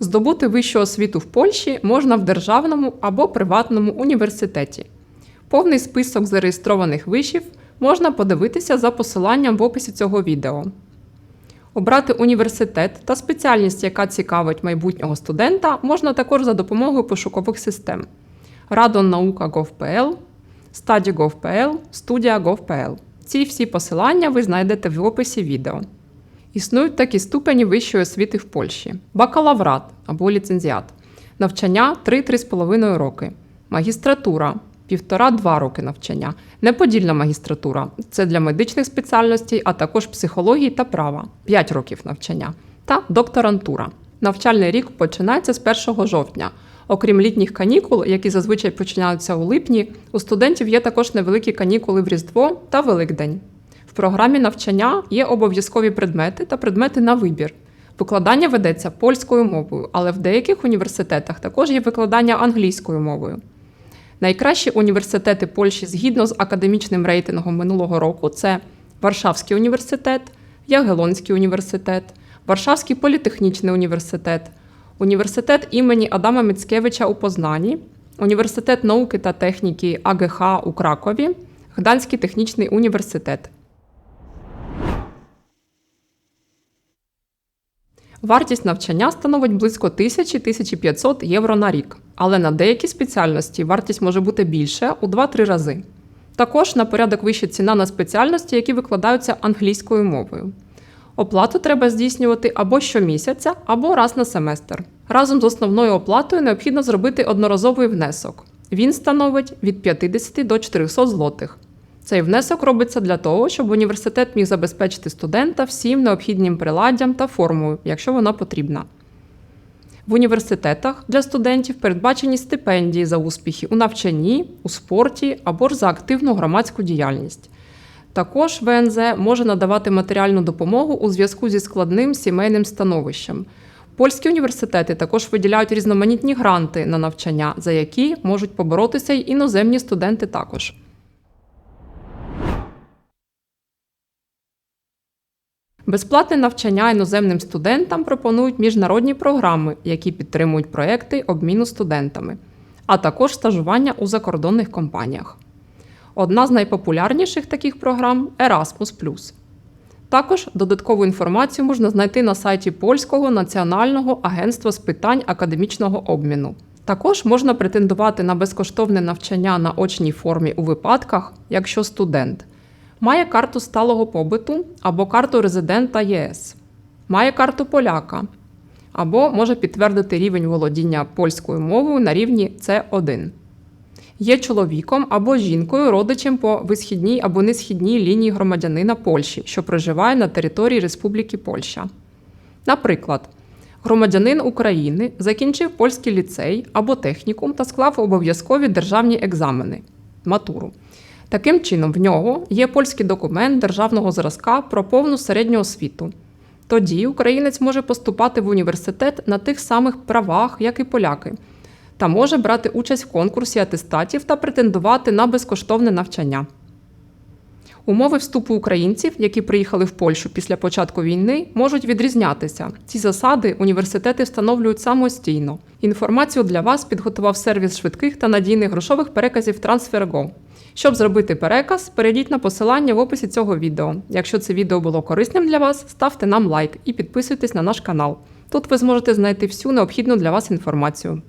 Здобути вищу освіту в Польщі можна в державному або приватному університеті. Повний список зареєстрованих вишів можна подивитися за посиланням в описі цього відео. Обрати університет та спеціальність, яка цікавить майбутнього студента, можна також за допомогою пошукових систем radonnauka.gov.pl, study.gov.pl, studia.gov.pl. Ці всі посилання ви знайдете в описі відео. Існують такі ступені вищої освіти в Польщі: бакалаврат або ліцензіат, навчання 3-3,5 роки, магістратура 1,5-2 роки навчання, неподільна магістратура це для медичних спеціальностей, а також психології та права 5 років навчання, та докторантура. Навчальний рік починається з 1 жовтня. Окрім літніх канікул, які зазвичай починаються у липні, у студентів є також невеликі канікули в Різдво та Великдень. Програмі навчання є обов'язкові предмети та предмети на вибір. Викладання ведеться польською мовою, але в деяких університетах також є викладання англійською мовою. Найкращі університети Польщі згідно з академічним рейтингом минулого року це Варшавський університет, Ягелонський університет, Варшавський політехнічний університет, університет імені Адама Міцкевича у Познані, Університет науки та техніки АГХ у Кракові, Гданський технічний університет. Вартість навчання становить близько 1000-1500 євро на рік, але на деякі спеціальності вартість може бути більше у 2-3 рази. Також на порядок вища ціна на спеціальності, які викладаються англійською мовою. Оплату треба здійснювати або щомісяця, або раз на семестр. Разом з основною оплатою необхідно зробити одноразовий внесок. Він становить від 50 до 400 злотих. Цей внесок робиться для того, щоб університет міг забезпечити студента всім необхідним приладдям та формою, якщо вона потрібна. В університетах для студентів передбачені стипендії за успіхи у навчанні, у спорті або ж за активну громадську діяльність. Також ВНЗ може надавати матеріальну допомогу у зв'язку зі складним сімейним становищем. Польські університети також виділяють різноманітні гранти на навчання, за які можуть поборотися й іноземні студенти також. Безплатне навчання іноземним студентам пропонують міжнародні програми, які підтримують проекти обміну студентами, а також стажування у закордонних компаніях. Одна з найпопулярніших таких програм Erasmus. Також додаткову інформацію можна знайти на сайті Польського національного агентства з питань академічного обміну. Також можна претендувати на безкоштовне навчання на очній формі у випадках, якщо студент має карту сталого побиту або карту резидента ЄС, має карту поляка, або може підтвердити рівень володіння польською мовою на рівні С1. Є чоловіком або жінкою родичем по висхідній або несхідній лінії громадянина Польщі, що проживає на території Республіки Польща. Наприклад, громадянин України закінчив польський ліцей або технікум та склав обов'язкові державні екзамени матуру. Таким чином, в нього є польський документ державного зразка про повну середню освіту. Тоді українець може поступати в університет на тих самих правах, як і поляки, та може брати участь в конкурсі атестатів та претендувати на безкоштовне навчання. Умови вступу українців, які приїхали в Польщу після початку війни, можуть відрізнятися. Ці засади університети встановлюють самостійно. Інформацію для вас підготував сервіс швидких та надійних грошових переказів TransferGo. Щоб зробити переказ, перейдіть на посилання в описі цього відео. Якщо це відео було корисним для вас, ставте нам лайк і підписуйтесь на наш канал. Тут ви зможете знайти всю необхідну для вас інформацію.